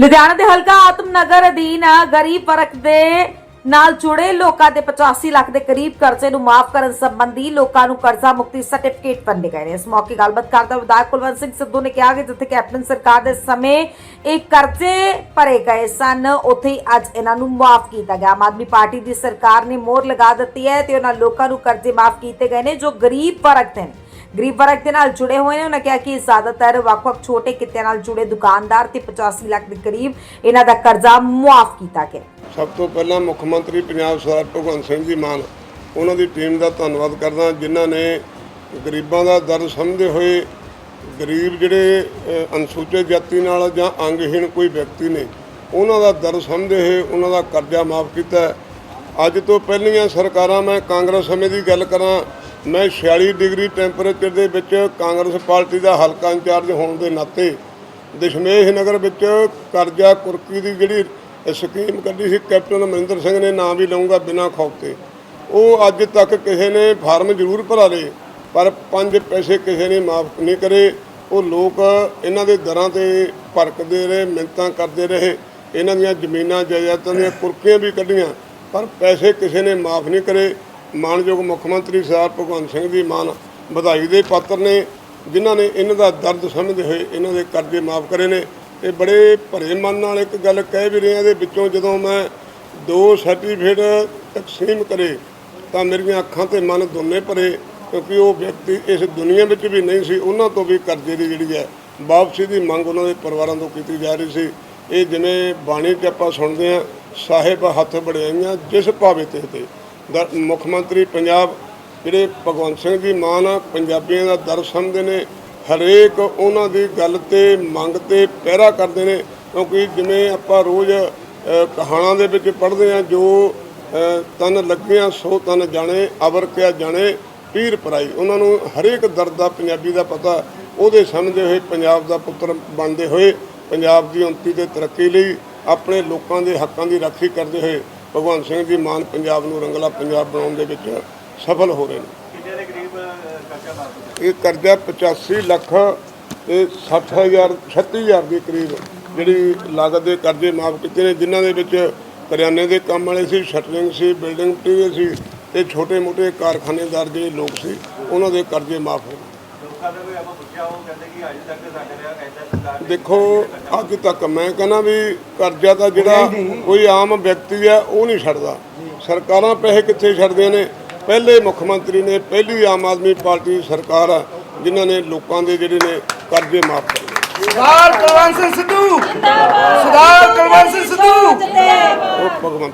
ਲੁਧਿਆਣਾ ਦੇ ਹਲਕਾ ਆਤਮਨਗਰ ਅਧੀਨ ਗਰੀਬ ਵਰਗ ਦੇ ਨਾਲ ਜੁੜੇ ਲੋਕਾਂ ਦੇ 85 ਲੱਖ ਦੇ ਕਰੀਬ ਕਰਜ਼ੇ ਨੂੰ ਮਾਫ ਕਰਨ ਸੰਬੰਧੀ ਲੋਕਾਂ ਨੂੰ ਕਰਜ਼ਾ ਮੁਕਤੀ ਸਰਟੀਫਿਕੇਟ ਵੰਡੇ ਗਏ ਨੇ। ਇਸ ਮੌਕੇ ਗੱਲਬਾਤ ਕਰਦਾ ਵਿਧਾਇਕ ਕੁਲਵੰਤ ਸਿੰਘ ਸਿੱਧੂ ਨੇ ਕਿਹਾ ਕਿ ਜਿੱਥੇ ਕੈਪਟਨ ਸਰਕਾਰ ਦੇ ਸਮੇਂ ਇਹ ਕਰਜ਼ੇ ਭਰੇ ਗਏ ਸਨ, ਉੱਥੇ ਅੱਜ ਇਹਨਾਂ ਨੂੰ ਮਾਫ ਕੀਤਾ ਗਿਆ। ਆਮ ਆਦਮੀ ਪਾਰਟੀ ਦੀ ਸਰਕਾਰ ਨੇ ਮੋਹਰ ਲਗਾ ਦਿੱਤੀ ਹੈ ਤੇ ਉਹਨਾਂ ਲੋਕਾਂ ਨੂੰ ਕਰਜ਼ੇ ਮਾਫ ਕੀਤੇ ਗਏ ਨੇ, ਜੋ ਗਰੀਬ ਵਰਗ ਦੇ ਨੇ। ਗਰੀਬ ਵਰਗ ਦੇ ਨਾਲ ਜੁੜੇ ਹੋਏ ਨੇ। ਉਹਨਾਂ ਕਿਹਾ ਕਿ ਜ਼ਿਆਦਾਤਰ ਵੱਖ-ਵੱਖ ਛੋਟੇ ਕਿੱਤਿਆਂ ਨਾਲ ਜੁੜੇ ਦੁਕਾਨਦਾਰ ਤੇ 85 ਲੱਖ ਦੇ ਕਰੀਬ ਇਹਨਾਂ ਦਾ ਕਰਜ਼ਾ ਮੁਆਫ ਕੀਤਾ ਗਿਆ। ਸਭ ਤੋਂ ਪਹਿਲਾਂ ਮੁੱਖ ਮੰਤਰੀ ਪੰਜਾਬ ਸਰਦਾਰ ਭਗਵੰਤ ਸਿੰਘ ਜੀ ਮਾਨ ਉਹਨਾਂ ਦੀ ਟੀਮ ਦਾ ਧੰਨਵਾਦ ਕਰਦਾ ਜਿਨ੍ਹਾਂ ਨੇ ਗਰੀਬਾਂ ਦਾ ਦਰਦ ਸਮਝਦੇ ਹੋਏ ਗਰੀਬ ਜਿਹੜੇ ਅ, ਅਨੁਸੂਚਿਤ ਜਾਤੀ ਨਾਲ ਜਾਂ ਅੰਗਹੀਣ ਕੋਈ ਵਿਅਕਤੀ ਨੇ ਉਹਨਾਂ ਦਾ ਦਰਦ ਸਮਝਦੇ ਹੋਏ ਉਹਨਾਂ ਦਾ ਕਰਜ਼ਾ ਮਾਫ ਕੀਤਾ ਅੱਜ ਤੋਂ ਪਹਿਲੀਆਂ ਸਰਕਾਰਾਂ ਮੈਂ ਕਾਂਗਰਸ ਸਮੇਂ ਦੀ ਗੱਲ ਕਰਾਂ, ਮੈਂ 46 ਡਿਗਰੀ ਟੈਂਪਰੇਚਰ ਦੇ ਵਿੱਚ ਕਾਂਗਰਸ ਪਾਰਟੀ ਦਾ ਹਲਕਾ ਇੰਚਾਰਜ ਹੋਣ ਦੇ ਨਾਤੇ ਦਸ਼ਮੇਸ਼ ਨਗਰ ਵਿੱਚ ਕਰਜ਼ਾ ਕੁਰਕੀ ਦੀ ਜਿਹੜੀ ਸਕੀਮ ਕੱਢੀ ਸੀ, ਕੈਪਟਨ ਅਮਰਿੰਦਰ ਸਿੰਘ ਨੇ ਨਾਂ ਵੀ ਲਊਂਗਾ ਬਿਨਾਂ ਖੌਫ ਤੇ। ਉਹ ਅੱਜ ਤੱਕ ਕਿਸੇ ਨੇ ਫਾਰਮ ਜ਼ਰੂਰ ਭਰਾ ਲਏ, ਪਰ ਪੰਜ ਪੈਸੇ ਕਿਸੇ ਨੇ ਮਾਫ ਨਹੀਂ ਕਰੇ। ਉਹ ਲੋਕ ਇਹਨਾਂ ਦੇ ਦਰਾਂ ਤੇ ਭੜਕਦੇ ਰਹੇ ਮਿੰਤਾਂ ਕਰਦੇ ਰਹੇ। ਇਹਨਾਂ ਦੀਆਂ ਜ਼ਮੀਨਾਂ, ਜਾਇਦਾਦਾਂ ਦੀਆਂ ਕੁਰਕੀਆਂ ਵੀ ਕੱਢੀਆਂ। ਪਰ ਪੈਸੇ ਕਿਸੇ ਨੇ ਮਾਫ ਨਹੀਂ ਕਰੇ। ਮਾਨਯੋਗ ਮੁੱਖ ਮੰਤਰੀ ਸਰਦਾਰ ਭਗਵੰਤ ਸਿੰਘ ਦੀ ਮਾਨ ਵਧਾਈ ਦੇ ਪਾਤਰ ਨੇ, ਜਿਨ੍ਹਾਂ ਨੇ ਇਹਨਾਂ ਦਾ ਦਰਦ ਸਮਝਦੇ ਹੋਏ ਇਹਨਾਂ ਦੇ ਕਰਜ਼ੇ ਮਾਫ ਕਰੇ ਨੇ। ਤੇ ਬੜੇ ਭਰੇ ਮਨ ਨਾਲ ਇੱਕ ਗੱਲ ਕਹਿ ਵੀ ਰਿਹਾ ਇਹਦੇ ਵਿੱਚੋਂ ਜਦੋਂ ਮੈਂ ਦੋ ਸਰਟੀਫਿਕੇਟ ਤਕਸੀਮ ਕਰੇ, ਤਾਂ ਮੇਰੀਆਂ ਅੱਖਾਂ ਤੇ ਮਨ ਦੋਨੇ ਭਰੇ, ਕਿਉਂਕਿ ਉਹ ਵਿਅਕਤੀ ਇਸ ਦੁਨੀਆ ਵਿੱਚ ਵੀ ਨਹੀਂ ਸੀ, ਉਹਨਾਂ ਤੋਂ ਵੀ ਕਰਜ਼ੇ ਦੀ ਜਿਹੜੀ ਹੈ ਵਾਪਸੀ ਦੀ ਮੰਗ ਉਹਨਾਂ ਦੇ ਪਰਿਵਾਰਾਂ ਤੋਂ ਕੀਤੀ ਜਾ ਰਹੀ ਸੀ। ਇਹ ਜਿਵੇਂ ਬਾਣੀ 'ਚ ਆਪਾਂ ਸੁਣਦੇ ਹਾਂ ਸਾਹਿਬ ਹੱਥ ਬੜਾਈਆਂ ਜਿਸ ਭਾਵੇ ਤੇ ਤੇ। ਮੁੱਖ ਮੰਤਰੀ ਪੰਜਾਬ ਜਿਹੜੇ ਭਗਵੰਤ ਸਿੰਘ ਜੀ ਮਾਨ ਆ ਪੰਜਾਬੀਆਂ ਦਾ ਦਰ ਸਮਝਦੇ ਨੇ ਹਰੇਕ ਉਹਨਾਂ ਦੀ ਗੱਲ ਤੇ ਮੰਗ ਤੇ ਪਹਿਰਾ ਕਰਦੇ ਨੇ ਕਿਉਂਕਿ ਜਿਵੇਂ ਆਪਾਂ ਰੋਜ਼ ਅ, ਕਹਾਣਾਂ ਦੇ ਵਿੱਚ ਪੜ੍ਹਦੇ ਆ ਜੋ ਅ, ਤਨ ਲੱਗਿਆ ਸੋ ਤਨ ਜਾਣੇ ਅਵਰ ਕਿਆ ਜਾਣੇ ਪੀਰ ਪਰਾਈ ਉਹਨਾਂ ਨੂੰ ਹਰੇਕ ਦਰਦ ਦਾ ਪੰਜਾਬੀ ਦਾ ਪਤਾ ਉਹਦੇ ਸਮਝਦੇ ਹੋਏ ਪੰਜਾਬ ਦਾ ਪੁੱਤਰ ਬਣਦੇ ਹੋਏ ਪੰਜਾਬ ਦੀ ਉન્નਤੀ ਤੇ ਤਰੱਕੀ ਲਈ ਆਪਣੇ ਲੋਕਾਂ ਦੇ ਹੱਕਾਂ ਦੀ ਰਾਖੀ ਕਰਦੇ ਹੋਏ ਭਗਵੰਤ ਸਿੰਘ ਜੀ ਮਾਨ ਪੰਜਾਬ ਨੂੰ ਰੰਗਲਾ ਪੰਜਾਬ ਬਣਾਉਣ ਦੇ ਵਿੱਚ ਸਫਲ ਹੋ ਰਹੇ ਨੇ। ਦੇ ਇਹ ਕਰਜ਼ਾ 85 ਲੱਖ ਤੇ 60000 36000 ਦੇ ਕਰੀਬ ਜਿਹੜੀ ਲਾਗਤ ਦੇ ਕਰਜ਼ੇ ਮਾਫ ਕੀਤੇ ਨੇ ਜਿਨ੍ਹਾਂ ਦੇ ਵਿੱਚ ਕਰਿਆਨੇ ਦੇ ਕੰਮ ਵਾਲੇ ਸੀ ਸ਼ਟਰਿੰਗ ਸੀ ਬਿਲਡਿੰਗ ਮਟੀਰੀਅਲ ਸੀ ਤੇ ਛੋਟੇ-ਮੋਟੇ ਕਾਰਖਾਨੇਦਾਰ ਜਿਹੜੇ ਲੋਕ ਸੀ ਉਹਨਾਂ ਦੇ ਕਰਜ਼ੇ ਮਾਫ ਹੋ ਦੇਖੋ ਅੱਜ ਤੱਕ ਮੈਂ ਕਹਿੰਦਾ ਵੀ ਕਰਜ਼ਾ ਤਾਂ ਜਿਹੜਾ ਕੋਈ ਆਮ ਵਿਅਕਤੀ ਹੈ ਉਹ ਨਹੀਂ ਛੱਡਦਾ। ਸਰਕਾਰਾਂ ਪੈਸੇ ਕਿੱਥੇ ਛੱਡਦੀਆਂ ਨੇ? ਪਹਿਲੇ ਮੁੱਖ ਮੰਤਰੀ ਨੇ ਪਹਿਲੀ ਆਮ ਆਦਮੀ ਪਾਰਟੀ ਦੀ ਸਰਕਾਰ ਆ ਜਿਨ੍ਹਾਂ ਨੇ ਲੋਕਾਂ ਦੇ ਜਿਹੜੇ ਨੇ ਕਰਜ਼ੇ ਮਾਫ ਕੀਤੇ ਸਰਦਾਰ ਕੁਲਵੰਤ ਸਿੰਘ ਸਿੱਧੂ! ਸਰਦਾਰ ਕੁਲਵੰਤ ਸਿੰਘ ਸਿੱਧੂ! ਭਗਵੰਤ